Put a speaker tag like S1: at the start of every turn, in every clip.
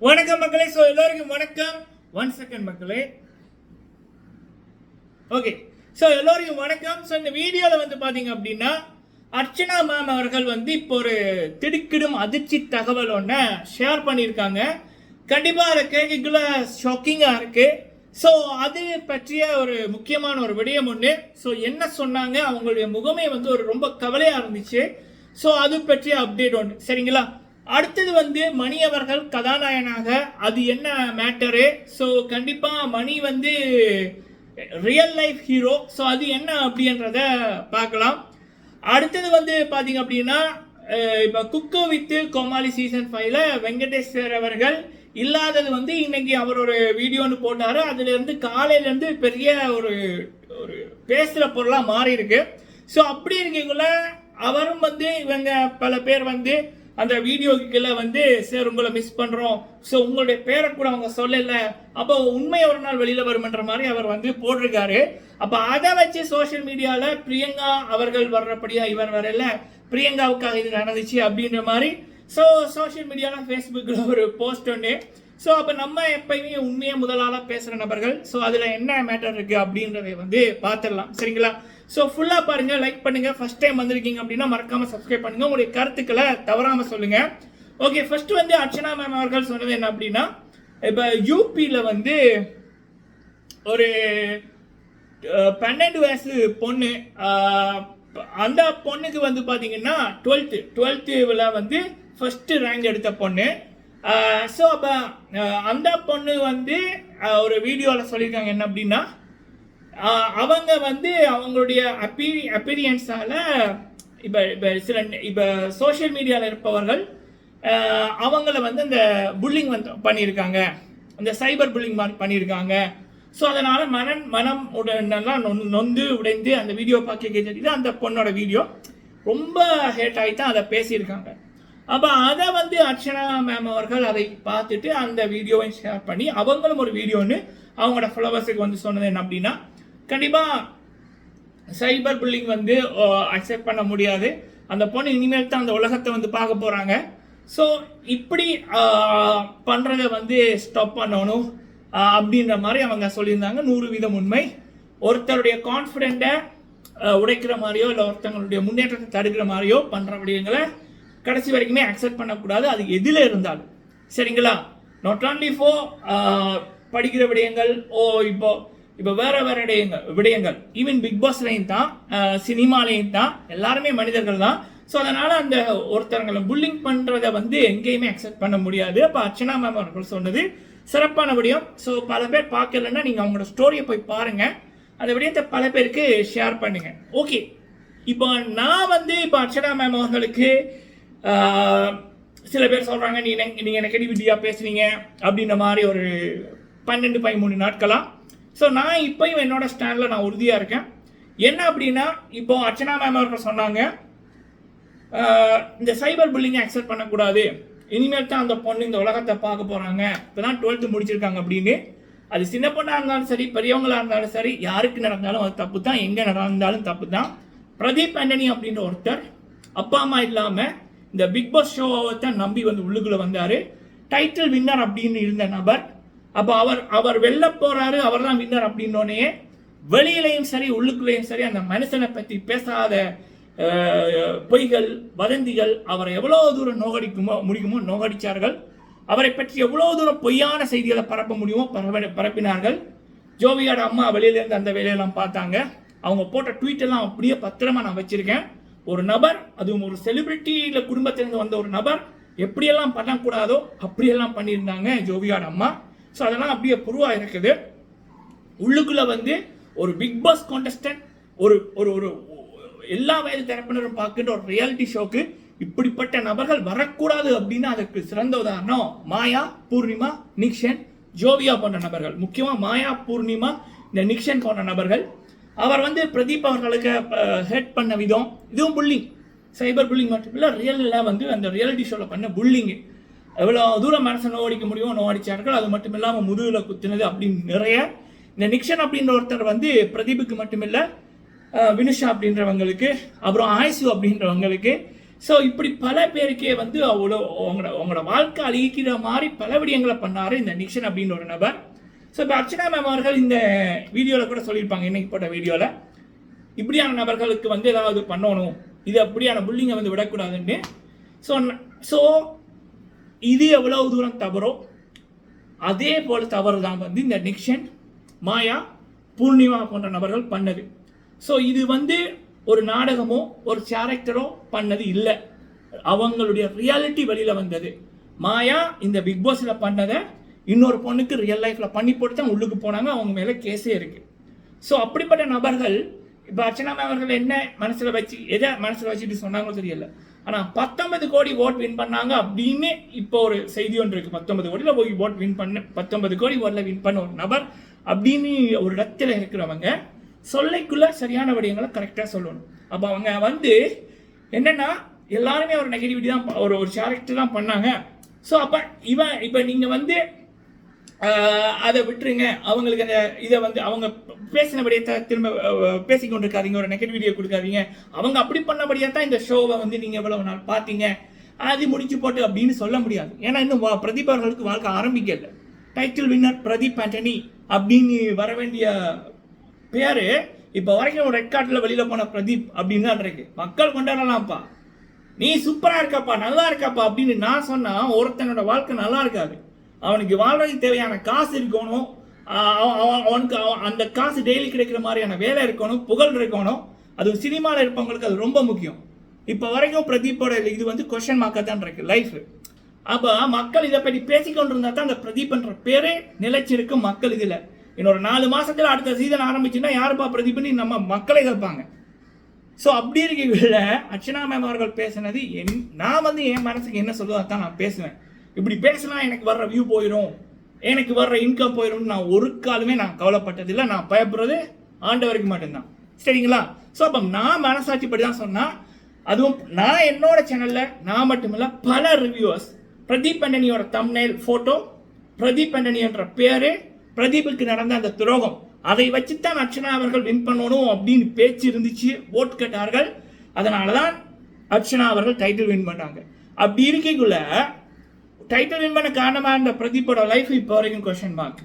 S1: வணக்கம் மக்களே. ஸோ எல்லோருக்கும் வணக்கம். ஒன் செகண்ட் மக்களே. ஓகே ஸோ எல்லோருக்கும் வணக்கம். ஸோ இந்த வீடியோவில் வந்து பார்த்தீங்க அப்படின்னா அர்ச்சனா மேம் அவர்கள் வந்து இப்போ ஒரு திடுக்கிடும் அதிர்ச்சி தகவல் ஒன்று ஷேர் பண்ணியிருக்காங்க. கண்டிப்பாக அதை கேட்கக்குள்ள ஷாக்கிங்காக இருக்குது ஸோ அது பற்றிய ஒரு முக்கியமான ஒரு விடயம் ஒன்று ஸோ என்ன சொன்னாங்க? அவங்களுடைய முகமே வந்து ஒரு ரொம்ப கவலையாக இருந்துச்சு. ஸோ அது பற்றிய அப்டேட் ஒன்று சரிங்களா? அடுத்தது வந்து மணி அவர்கள் கதாநாயகனாக அது என்ன மேட்டரு? ஸோ கண்டிப்பாக மணி வந்து ரியல் லைஃப் ஹீரோ ஸோ அது என்ன அப்படின்றத பார்க்கலாம். அடுத்தது வந்து பார்த்தீங்க அப்படின்னா இப்போ குக்கு வித்து கோமாளி சீசன் ஃபைவ்ல வெங்கடேஸ்வர் அவர்கள் இல்லாதது வந்து இன்னைக்கு அவர் ஒரு வீடியோன்னு போட்டார். அதுலேருந்து காலையிலேருந்து பெரிய ஒரு ஒரு பேசுகிற பொருளாக மாறி இருக்கு ஸோ அப்படி இருக்கக்குள்ள அவரும் வந்து இவங்க பல பேர் வந்து அந்த வீடியோக்குள்ள வந்து சார் உங்களை மிஸ் பண்ணுறோம் ஸோ உங்களுடைய பேரை கூட அவங்க சொல்லலை. அப்போ உண்மை ஒரு நாள் வெளியில் வருமென்ற மாதிரி அவர் வந்து போட்டிருக்காரு. அப்போ அதை வச்சு சோஷியல் மீடியாவில் பிரியங்கா அவர்கள் வர்றபடியா இவர் வரல. பிரியங்காவுக்காக இது நடந்துச்சு அப்படின்ற மாதிரி. ஸோ சோஷியல் மீடியாவில் ஃபேஸ்புக்கில் ஒரு போஸ்ட் ஒன்று ஸோ அப்போ நம்ம எப்பயுமே உண்மையை முதலாளாக பேசுகிற நபர்கள். ஸோ அதில் என்ன மேட்டர் இருக்குது அப்படின்றதை வந்து பார்த்துடலாம். சரிங்களா? ஸோ ஃபுல்லாக பாருங்கள் லைக் பண்ணுங்கள் ஃபஸ்ட் டைம் வந்திருக்கீங்க அப்படின்னா மறக்காமல் சப்ஸ்கிரைப் பண்ணுங்கள் உங்களுடைய கருத்துக்களை தவறாமல் சொல்லுங்கள் ஓகே ஃபஸ்ட்டு வந்து அர்ச்சனா மேம் அவர்கள் சொன்னது என்ன அப்படின்னா இப்போ யூபியில் வந்து ஒரு பன்னெண்டு வயசு பொண்ணு அந்த பொண்ணுக்கு வந்து பார்த்தீங்கன்னா டுவெல்த்து டுவெல்த்துவில் வந்து ஃபஸ்ட்டு ரேங்க் எடுத்த பொண்ணு. ஸோ அப்போ அந்த பொண்ணு வந்து ஒரு வீடியோவில் சொல்லியிருக்காங்க என்ன அப்படின்னா அவங்க வந்து அவங்களுடைய அப்பீ அப்பீரியன்ஸால் இப்போ இப்போ சில இப்போ சோஷியல் மீடியாவில் இருப்பவர்கள் அவங்கள வந்து இந்த புல்லிங் வந்து பண்ணியிருக்காங்க. இந்த சைபர் புல்லிங் மாதிரி பண்ணியிருக்காங்க. ஸோ அதனால் மனம் மனம் உடனெல்லாம் நொ நொந்து உடைந்து அந்த வீடியோ பார்க்க தெரியுது அந்த பொண்ணோட வீடியோ ரொம்ப ஹேட் ஆகி தான் அதை பேசியிருக்காங்க. அப்போ அதை வந்து அர்ச்சனா மேம் அவர்கள் அதை பார்த்துட்டு அந்த வீடியோவை ஷேர் பண்ணி அவங்களும் ஒரு வீடியோன்னு அவங்களோட ஃபாலோவர்ஸுக்கு வந்து சொன்னது என்ன அப்படின்னா கண்டிப்பாக சைபர் புல்லிங் வந்து அக்செப்ட் பண்ண முடியாது. அந்த பொண்ணு இனிமேல் தான் அந்த உலகத்தை வந்து பார்க்க போகிறாங்க ஸோ இப்படி பண்ணுறத வந்து ஸ்டாப் பண்ணணும் அப்படின்ற மாதிரி அவங்க சொல்லியிருந்தாங்க. நூறு வீதம் உண்மை. ஒருத்தருடைய கான்ஃபிடென்ட்டை உடைக்கிற மாதிரியோ இல்லை ஒருத்தங்களுடைய முன்னேற்றத்தை தடுக்கிற மாதிரியோ பண்ணுற விடயங்களை கடைசி வரைக்குமே அக்செப்ட் பண்ணக்கூடாது. அது எதில் இருந்தாலும். சரிங்களா? நாட் ஆன்லி ஃபோ படிக்கிற விடயங்கள் ஓ இப்போ இப்போ வேற வேற விடயங்கள் விடயங்கள். ஈவன் பிக் பாஸ்லையும் தான் சினிமாலையும் தான் எல்லாருமே மனிதர்கள் தான். ஸோ அதனால் அந்த ஒருத்தவங்களை புல்லிங் பண்ணுறதை வந்து எங்கேயுமே அக்செப்ட் பண்ண முடியாது. அப்போ அர்ச்சனா மேம் அவர்கள் சொன்னது சிறப்பான விடயம். ஸோ பல பேர் பார்க்கலன்னா நீங்கள் அவங்களோட ஸ்டோரியை போய் பாருங்கள் அந்த விடயத்தை பல பேருக்கு ஷேர் பண்ணுங்கள் ஓகே இப்போ நான் வந்து இப்போ அர்ச்சனா மேம் அவர்களுக்கு சில பேர் சொல்கிறாங்க நீ எனக்கு- நீங்க நெகட்டிவிட்டியா பேசுனீங்க? அப்படின்ற மாதிரி ஒரு பன்னெண்டு பதிமூணு நாட்களாக ஸோ நான் இப்போயும் என்னோட ஸ்டாண்டில் நான் உறுதியாக இருக்கேன். என்ன அப்படின்னா இப்போ அர்ச்சனா மேம் அவர்கள் சொன்னாங்க இந்த சைபர் புல்லிங்கை அக்செப்ட் பண்ணக்கூடாது. இனிமேல் தான் அந்த பொண்ணு இந்த உலகத்தை பார்க்க போகிறாங்க இப்போ தான் டுவெல்த்து முடிச்சிருக்காங்க அப்படின்னு. அது சின்ன பொண்ணாக இருந்தாலும் சரி பெரியவங்களாக இருந்தாலும் சரி யாருக்கு நடந்தாலும் அது தப்பு தான் எங்கே நடந்தாலும் தப்பு தான் பிரதீப் ஆண்டனி அப்படின்ற ஒருத்தர் அப்பா அம்மா இல்லாமல் இந்த பிக் பாஸ் ஷோவை தான் நம்பி வந்து உள்ளுக்குள்ளே வந்தார். டைட்டில் வின்னர் அப்படின்னு இருந்த நபர் அப்போ அவர் அவர் வெளில போறாரு அவர் தான் வின்னர் அப்படின்னோடனே வெளியிலையும் சரி உள்ளுக்குள்ளேயும் சரி அந்த மனுஷனை பற்றி பேசாத பொய்கள் வதந்திகள் அவரை எவ்வளோ தூரம் நோகடிக்குமோ முடியுமோ நோகடிச்சார்கள். அவரை பற்றி எவ்வளோ தூரம் பொய்யான செய்திகளை பரப்ப முடியுமோ பரவ பரப்பினார்கள். ஜோவியோட அம்மா வெளியிலேருந்து அந்த வேலையெல்லாம் பார்த்தாங்க. அவங்க போட்ட ட்வீட்டெல்லாம் அப்படியே பத்திரமா நான் வச்சுருக்கேன். ஒரு நபர் அதுவும் ஒரு செலிபிரிட்டியில் குடும்பத்திலிருந்து வந்த ஒரு நபர் எப்படியெல்லாம் பண்ணக்கூடாதோ அப்படியெல்லாம் பண்ணியிருந்தாங்க ஜோவியோட அம்மா. ஸோ அதெல்லாம் அப்படியே புருவா இருக்குது. உள்ளுக்குள்ளே வந்து ஒரு பிக் பாஸ் கான்டெஸ்டன்ட் ஒரு ஒரு ஒரு எல்லா வயது தரப்பினரும் பார்க்கின்ற ஒரு ரியாலிட்டி ஷோக்கு இப்படிப்பட்ட நபர்கள் வரக்கூடாது அப்படின்னு அதற்கு சிறந்த உதாரணம் மாயா பூர்ணிமா நிக்ஷன் ஜோவியா போன்ற நபர்கள். முக்கியமாக மாயா பூர்ணிமா இந்த நிக்ஷன் போன்ற நபர்கள். அவர் வந்து பிரதீப் அவர்களுக்கு ஹெட் பண்ண விதம் இதுவும் புல்லிங் சைபர் புல்லிங் மட்டும் இல்லை ரியலில் வந்து அந்த ரியாலிட்டி ஷோவில் பண்ண புல்லிங் எவ்வளோ தூரம் மனசை நோவடிக்க முடியுமோ நோவடிச்சார்கள் அது மட்டும் இல்லாமல் முதுகில் குத்தினது அப்படின்னு நிறைய. இந்த நிக்ஷன் அப்படின்ற ஒருத்தர் வந்து பிரதீபுக்கு மட்டுமில்லை வினுஷா அப்படின்றவங்களுக்கு அப்புறம் ஆயுசு அப்படின்றவங்களுக்கு. ஸோ இப்படி பல பேருக்கே வந்து அவ்வளோ உங்களோட உங்களோட வாழ்க்கை அழிக்கிற மாதிரி பல விடயங்களை பண்ணார் இந்த நிக்ஷன் அப்படின்னு ஒரு நபர். ஸோ இப்போ அர்ச்சனா மேம் அவர்கள் இந்த வீடியோவில் கூட சொல்லியிருப்பாங்க இன்னைக்கு போட்ட வீடியோவில் இப்படியான நபர்களுக்கு வந்து ஏதாவது பண்ணணும். இது அப்படியான புல்லிங்கை வந்து விடக்கூடாதுன்னு. ஸோ ஸோ இது எவ்வளவு தூரம் தவறோ அதே போல் தவறு தான் வந்து இந்த நிக்ஷன் மாயா பூர்ணிமா போன்ற நபர்கள் பண்ணது. ஸோ இது வந்து ஒரு நாடகமோ ஒரு கேரக்டரோ பண்ணது இல்லை. அவங்களுடைய ரியாலிட்டி வழியில் வந்தது. மாயா இந்த பிக் பாஸில் பண்ணதை இன்னொரு பொண்ணுக்கு ரியல் லைஃப்பில் பண்ணி போட்டு தான் உள்ளுக்கு போனாங்க அவங்க மேலே கேஸே இருக்குது ஸோ அப்படிப்பட்ட நபர்கள் இப்போ அர்ச்சனா அவர்கள் என்ன மனசில் வச்சு எதை மனசில் வச்சுட்டு சொன்னாங்களோ தெரியல. ஆனால் பத்தொன்பது கோடி ஓட் வின் பண்ணாங்க அப்படின்னு இப்போ ஒரு செய்தி ஒன்று இருக்குது பத்தொன்பது கோடியில் போய் ஓட் வின் பண்ண பத்தொன்பது கோடி ஓட்டில் வின் பண்ண ஒரு நபர் அப்படின்னு ஒரு இடத்துல இருக்கிறவங்க சொல்லைக்குள்ளே சரியான விடயங்களை கரெக்டாக சொல்லணும். அப்போ அவங்க வந்து என்னென்னா எல்லாருமே ஒரு நெகட்டிவிட்டி தான் ப- ஒரு ஒரு கேரக்டர் தான் பண்ணாங்க. ஸோ அப்போ இவன் இப்போ நீங்கள் வந்து அதை விட்டுருங்க. அவங்களுக்கு அந்த இதை வந்து அவங்க பேசினபடியே விடயத்தை திரும்ப பேசிக்கொண்டு இருக்காதீங்க ஒரு நெகட்டிவிட்டியை கொடுக்காதீங்க. அவங்க அப்படி பண்ணபடியாக தான் இந்த ஷோவை வந்து நீங்கள் எவ்வளவு நாள் பார்த்தீங்க. அது முடிச்சு போட்டு அப்படின்னு சொல்ல முடியாது. ஏன்னா இன்னும் வா- பிரதீப் அவர்களுக்கு வாழ்க்கை ஆரம்பிக்கல. டைட்டில் வின்னர் பிரதீப் ஆண்டனி அப்படின்னு வர வேண்டிய பேர் இப்போ வரைக்கும் ரெட் கார்டில் வெளியில் போன பிரதீப் அப்படின்னு தான் இருக்கு. மக்கள் கொண்டாடலாம்ப்பா. நீ சூப்பராக இருக்கப்பா நல்லா இருக்கப்பா அப்படின்னு நான் சொன்னால் ஒருத்தனோட வாழ்க்கை நல்லா இருக்காது. அவனுக்கு வாழ்றதுக்கு தேவையான காசு இருக்கணும். அவன் அவன் அவனுக்கு அவன் அந்த காசு டெய்லி கிடைக்கிற மாதிரியான வேலை இருக்கணும் புகழ் இருக்கணும். அது சினிமாவில் இருப்பவங்களுக்கு அது ரொம்ப முக்கியம். இப்போ வரைக்கும் பிரதீப்போட இது வந்து கொஷன் மார்க்காக தான் இருக்கு லைஃப் அப்போ மக்கள் இதை பற்றி பேசிக்கொண்டு தான் அந்த பிரதீப்ன்ற பேரே நிலைச்சிருக்கும் மக்கள் இதில். இன்னொரு நாலு மாதத்தில் அடுத்த சீசன் ஆரம்பிச்சுன்னா யாருப்பா பிரதீப்னு நம்ம மக்களை கேட்பாங்க. ஸோ அப்படி இருக்கையில் அர்ச்சனா மேம் அவர்கள் பேசினது என் நான் வந்து என் மனசுக்கு என்ன சொல்லுதோ தான் நான் பேசுவேன். இப்படி பேசினா எனக்கு வர்ற வியூ போயிடும் எனக்கு வர்ற இன்கம் போயிடும்னு நான் ஒரு காலமே நான் கவலைப்பட்டதில்லை நான் பயப்படுறது ஆண்டவருக்கு மட்டும்தான். சரிங்களா? ஸோ அப்போ நான் மனசாட்சிப்படி தான் சொன்னால் அதுவும் நான் என்னோட சேனலில் நான் மட்டுமில்ல பல ரிவ்யூவர்ஸ் பிரதீப் அண்டனியோட தம்னேல் ஃபோட்டோ பிரதீப் அண்டனி பேர் பிரதீபுக்கு பிரதீப்புக்கு நடந்த அந்த துரோகம் அதை வச்சு தான் அர்ச்சனா அவர்கள் வின் பண்ணணும் அப்படின்னு பேச்சு இருந்துச்சு ஓட் கேட்டார்கள். அதனால தான் அர்ச்சனா அவர்கள் டைட்டில் வின் பண்ணாங்க. அப்படி இருக்கைக்குள்ள டைட்டில் வின் பண்ண காரணமா இருந்த பிரதீப்போட லைஃப் இப்போ வரைக்கும் கொஸ்டின் மார்க்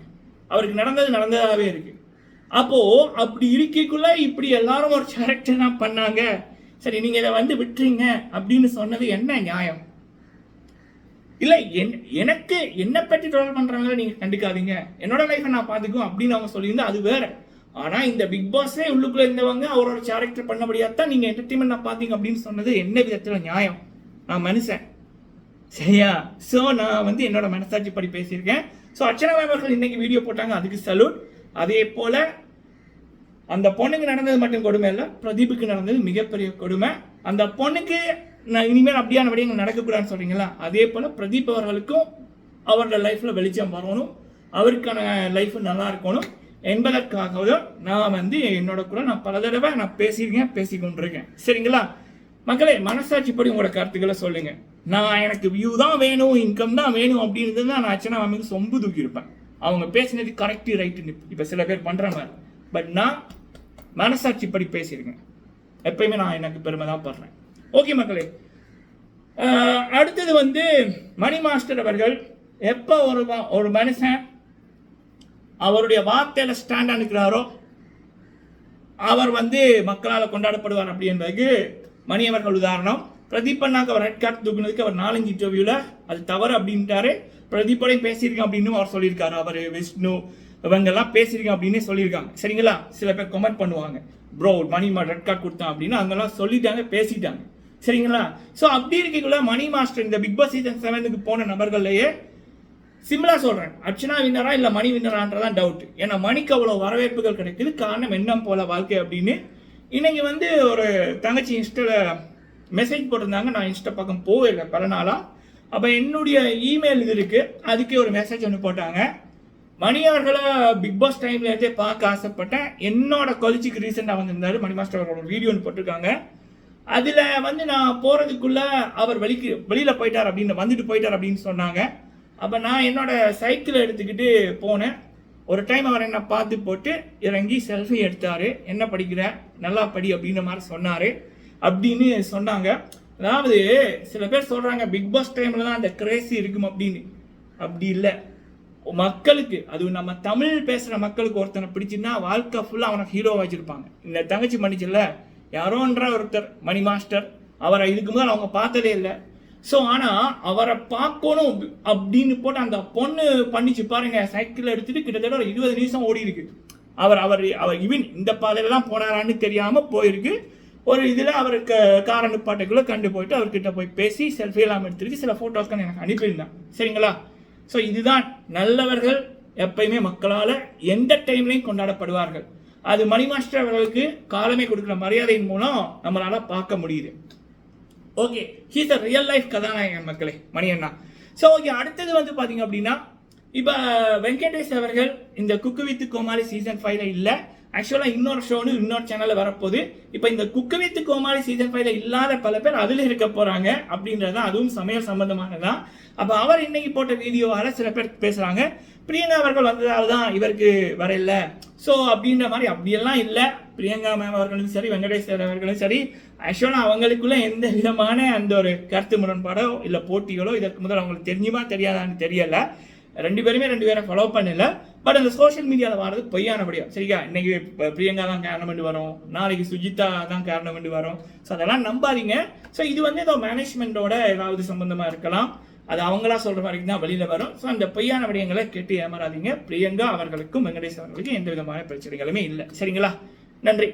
S1: அவருக்கு நடந்தது நடந்ததாகவே இருக்கு. அப்போது அப்படி இருக்கைக்குள்ள இப்படி எல்லாரும் ஒரு கேரக்டர் தான் பண்ணாங்க. சரி நீங்கள் இதை வந்து விட்டுறீங்க அப்படின்னு சொன்னது என்ன நியாயம்? இல்லை என்- எனக்கு என்னை பற்றி ட்ரோல் பண்றவங்கள நீங்கள் கண்டுக்காதீங்க. என்னோட லைஃப்பை நான் பார்த்துக்கும் அப்படின்னு அவங்க சொல்லியிருந்தா அது வேற. ஆனால் இந்த பிக் பாஸே உள்ளுக்குள்ளே இருந்தவங்க அவரோட கேரக்டர் பண்ணபடியாக தான் நீங்கள் என்டர்டைன்மெண்ட் பார்த்தீங்க அப்படின்னு சொன்னது என்ன விதத்தில் நியாயம்? நான் மனுஷன். சரியா? ஸோ நான் வந்து என்னோட மனசாட்சி படி பேசியிருக்கேன். ஸோ அர்ச்சனா மேம் அவர்கள் இன்னைக்கு வீடியோ போட்டாங்க. அதுக்கு சலூட் அதே போல் அந்த பொண்ணுக்கு நடந்தது மட்டும் கொடுமை இல்லை பிரதீப்புக்கு நடந்தது மிகப்பெரிய கொடுமை. அந்த பொண்ணுக்கு நான் இனிமேல் அப்படியான விடயங்கள் நடக்கக்கூடாதுன்னு சொல்கிறீங்களா அதே போல் பிரதீப் அவர்களுக்கும் அவரோட லைஃப்பில் வெளிச்சம் வரணும். அவருக்கான லைஃப் நல்லா இருக்கணும். என்பதற்காக நான் வந்து என்னோட கூட நான் பல தடவை நான் பேசியிருக்கேன் பேசி கொண்டிருக்கேன் சரிங்களா? மக்களே மனசாட்சிப்படி உங்களோட கருத்துக்களை சொல்லுங்கள் நான் எனக்கு வியூ தான் வேணும் இன்கம் தான் வேணும் அப்படின்னு தான் நான் அச்சனா அமைக்கு சொம்பு தூக்கி இருப்பேன். அவங்க பேசினது கரெக்டு ரைட்டுன்னு இப்போ சில பேர் பண்ணுறாங்க மாதிரி. பட் நான் மனசாட்சி படி பேசியிருக்கேன். எப்பயுமே நான் எனக்கு பெருமை தான் படுறேன். ஓகே மக்களே. அடுத்தது வந்து மணி மாஸ்டர் அவர்கள் எப்போ ஒரு ஒரு மனுஷன் அவருடைய வார்த்தையில் ஸ்டாண்ட் நிற்கிறாரோ அவர் வந்து மக்களால் கொண்டாடப்படுவார் அப்படி என்பதுக்கு மணியவர்கள் உதாரணம். பிரதீப் அண்ணாக்கு அவர் ரெட் கார்டு தூக்குனதுக்கு அவர் நாலஞ்சு இன்டர்வியூவில் அது தவறு அப்படின்ட்டாரு. பிரதீப்போடையும் பேசியிருக்கேன் அப்படின்னு அவர் சொல்லியிருக்காரு. அவர் விஷ்ணு இவங்கெல்லாம் பேசியிருக்கேன் அப்படின்னு சொல்லியிருக்காங்க. சரிங்களா? சில பேர் கமெண்ட் பண்ணுவாங்க. ப்ரோ மணி ரெட் கார்டு கொடுத்தான் அப்படின்னு. அவங்கெல்லாம் சொல்லிட்டாங்க பேசிட்டாங்க. சரிங்களா? ஸோ அப்படி இருக்கக்குள்ள மணி மாஸ்டர் இந்த பிக் பாஸ் சீசன் செவனுக்கு போன நபர்கள்லையே சிம்பிளாக சொல்கிறேன் அர்ச்சனா வின்னரா இல்லை மணி வின்னரான்றதான் டவுட் ஏன்னா மணிக்கு அவ்வளோ வரவேற்புகள் கிடைக்குது. காரணம் என்ன போல வாழ்க்கை அப்படின்னு. இன்னைக்கு வந்து ஒரு தங்கச்சி இன்ஸ்டில் மெசேஜ் போட்டிருந்தாங்க. நான் இன்ஸ்டா பக்கம் போகல. பல நாளாக அப்போ என்னுடைய இமெயில் இது இருக்குது அதுக்கே ஒரு மெசேஜ் ஒன்று போட்டாங்க. மணி அவர்களை பிக் பாஸ் டைமில் இருந்தே பார்க்க ஆசைப்பட்டேன். என்னோட கொலிச்சிக்கு ரீசெண்டாக வந்திருந்தாரு. மணி மாஸ்டர் அவரோட வீடியோ ஒன்று போட்டிருக்காங்க. அதில் வந்து நான் போகிறதுக்குள்ளே அவர் வெளிக்கு வெளியில் போயிட்டார் அப்படின்னு வந்துட்டு போயிட்டார் அப்படின்னு சொன்னாங்க. அப்போ நான் என்னோட சைக்கிளை எடுத்துக்கிட்டு போனேன். ஒரு டைம் அவர் என்னை பார்த்து போட்டு இறங்கி செல்ஃபி எடுத்தார். என்ன படிக்கிற? நல்லா படி அப்படின்ற மாதிரி சொன்னார். அப்படின்னு சொன்னாங்க. அதாவது சில பேர் சொல்கிறாங்க பிக் பாஸ் டைமில் தான் அந்த கிரேசி இருக்கும் அப்படின்னு. அப்படி இல்லை. மக்களுக்கு அது நம்ம தமிழ் பேசுகிற மக்களுக்கு ஒருத்தனை பிடிச்சுன்னா வாழ்க்கை ஃபுல்லாக அவனை ஹீரோ வச்சுருப்பாங்க. இந்த தங்கச்சி மன்னிச்சில்ல யாரோன்ற ஒருத்தர் மணி மாஸ்டர் அவரை இதுக்கு முதல் அவங்க பார்த்ததே இல்லை. ஸோ ஆனால் அவரை பார்க்கணும் அப்படின்னு போட்டு அந்த பொண்ணு பண்ணிச்சு பாருங்க சைக்கிள் எடுத்துட்டு கிட்டத்தட்ட ஒரு இருபது நிமிஷம் ஓடி இருக்கு அவர் அவர் அவர் இவன் இந்த பாதையில தான் போனாரான்னு தெரியாமல் போயிருக்கு. ஒரு இதில் அவருக்கு கார நிப்பாட்டுக்குள்ள கண்டு போயிட்டு அவர்கிட்ட போய் பேசி செல்ஃபி எல்லாம் எடுத்துருக்கு சில ஃபோட்டோஸ்க்கு எனக்கு அனுப்பியிருந்தேன். சரிங்களா? ஸோ இதுதான் நல்லவர்கள் எப்பயுமே மக்களால் எந்த டைம்லையும் கொண்டாடப்படுவார்கள். அது மணி மாஸ்டர் அவர்களுக்கு காலமே கொடுக்குற மரியாதையின் மூலம் நம்மளால் பார்க்க முடியுது. Okay he's a real life கதாநாயகன் மக்களே மணி அண்ணா ஸோ ஓகே அடுத்தது வந்து பார்த்தீங்க அப்படின்னா இப்போ வெங்கடேஷ் அவர்கள் இந்த குக்கு வித் கோமாளி சீசன் ஃபைவ்ல இல்லை. ஆக்சுவலாக இன்னொரு ஷோனு இன்னொரு சேனலில் வரப்போகுது. இப்போ இந்த குக்கவித்து கோமாளி சீசன் ஃபைவ்ல இல்லாத பல பேர் அதில் இருக்க போகிறாங்க அப்படின்றது தான் அதுவும் சமையல் சம்பந்தமானதான் அப்போ அவர் இன்னைக்கு போட்ட வீடியோவால் சில பேர் பேசுகிறாங்க பிரியங்கா அவர்கள் வந்ததால் தான் இவருக்கு வரையில ஸோ அப்படின்ற மாதிரி அப்படியெல்லாம் இல்லை. பிரியங்கா மேம் அவர்களும் சரி வெங்கடேஷ் சார் அவர்களும் சரி ஆக்சுவலாக அவங்களுக்குள்ள எந்த விதமான அந்த ஒரு கருத்து முரண்பாடோ இல்லை போட்டிகளோ இதற்கு முதல் அவங்களுக்கு தெரிஞ்சுமா தெரியாதான்னு தெரியலை. ரெண்டு பேருமே ரெண்டு பேரை ஃபாலோ பண்ணல. பட் அந்த சோஷியல் மீடியாவில் வர்றது பொய்யானபடியா சரியா? இன்னைக்கு பிரியங்கா தான் காரணம் பண்ணி வரும். நாளைக்கு சுஜிதா தான் காரணம் பண்ணி வரும். ஸோ அதெல்லாம் நம்பாதீங்க. ஸோ இது வந்து ஏதோ மேனேஜ்மெண்ட்டோட ஏதாவது சம்மந்தமாக இருக்கலாம். அது அவங்களா சொல்ற மாதிரி தான் வெளியில வரும். ஸோ அந்த பொய்யான விடயங்களை கேட்டு ஏமாறாதீங்க. பிரியங்கா அவர்களுக்கும் வெங்கடேஷ் அவர்களுக்கும் எந்த விதமான பிரச்சனைகளுமே இல்லை. சரிங்களா? நன்றி.